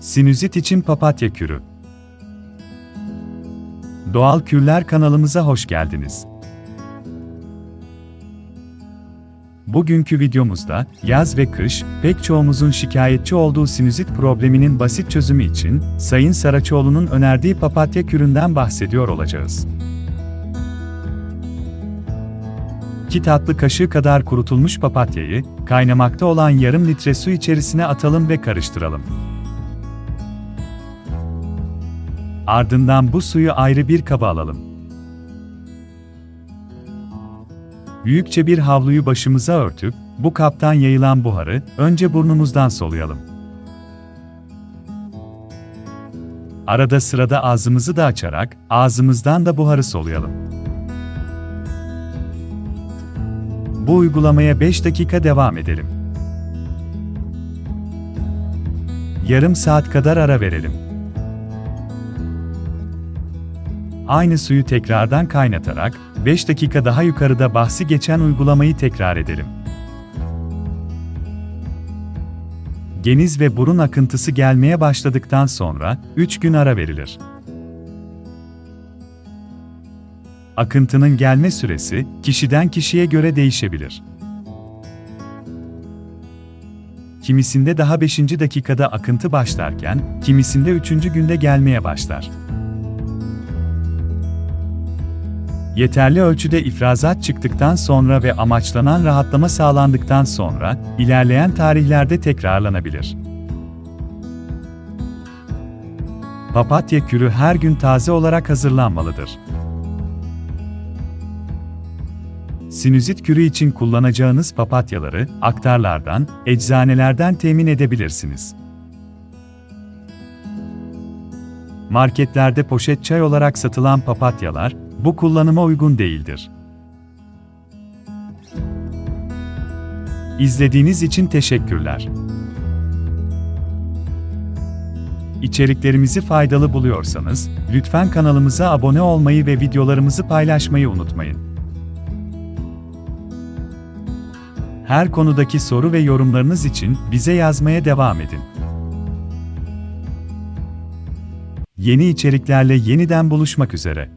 Sinüzit için papatya kürü. Doğal Kürler kanalımıza hoş geldiniz. Bugünkü videomuzda yaz ve kış pek çoğumuzun şikayetçi olduğu sinüzit probleminin basit çözümü için Sayın Saraçoğlu'nun önerdiği papatya küründen bahsediyor olacağız. 2 tatlı kaşığı kadar kurutulmuş papatyayı kaynamakta olan yarım litre su içerisine atalım ve karıştıralım. Ardından bu suyu ayrı bir kaba alalım. Büyükçe bir havluyu başımıza örtüp, bu kaptan yayılan buharı önce burnumuzdan soluyalım. Arada sırada ağzımızı da açarak, ağzımızdan da buharı soluyalım. Bu uygulamaya 5 dakika devam edelim. Yarım saat kadar ara verelim. Aynı suyu tekrardan kaynatarak 5 dakika daha yukarıda bahsi geçen uygulamayı tekrar edelim. Geniz ve burun akıntısı gelmeye başladıktan sonra 3 gün ara verilir. Akıntının gelme süresi kişiden kişiye göre değişebilir. Kimisinde daha 5. dakikada akıntı başlarken, kimisinde 3. günde gelmeye başlar. Yeterli ölçüde ifrazat çıktıktan sonra ve amaçlanan rahatlama sağlandıktan sonra, ilerleyen tarihlerde tekrarlanabilir. Papatya kürü her gün taze olarak hazırlanmalıdır. Sinüzit kürü için kullanacağınız papatyaları aktarlardan, eczanelerden temin edebilirsiniz. Marketlerde poşet çay olarak satılan papatyalar bu kullanıma uygun değildir. İzlediğiniz için teşekkürler. İçeriklerimizi faydalı buluyorsanız lütfen kanalımıza abone olmayı ve videolarımızı paylaşmayı unutmayın. Her konudaki soru ve yorumlarınız için bize yazmaya devam edin. Yeni içeriklerle yeniden buluşmak üzere.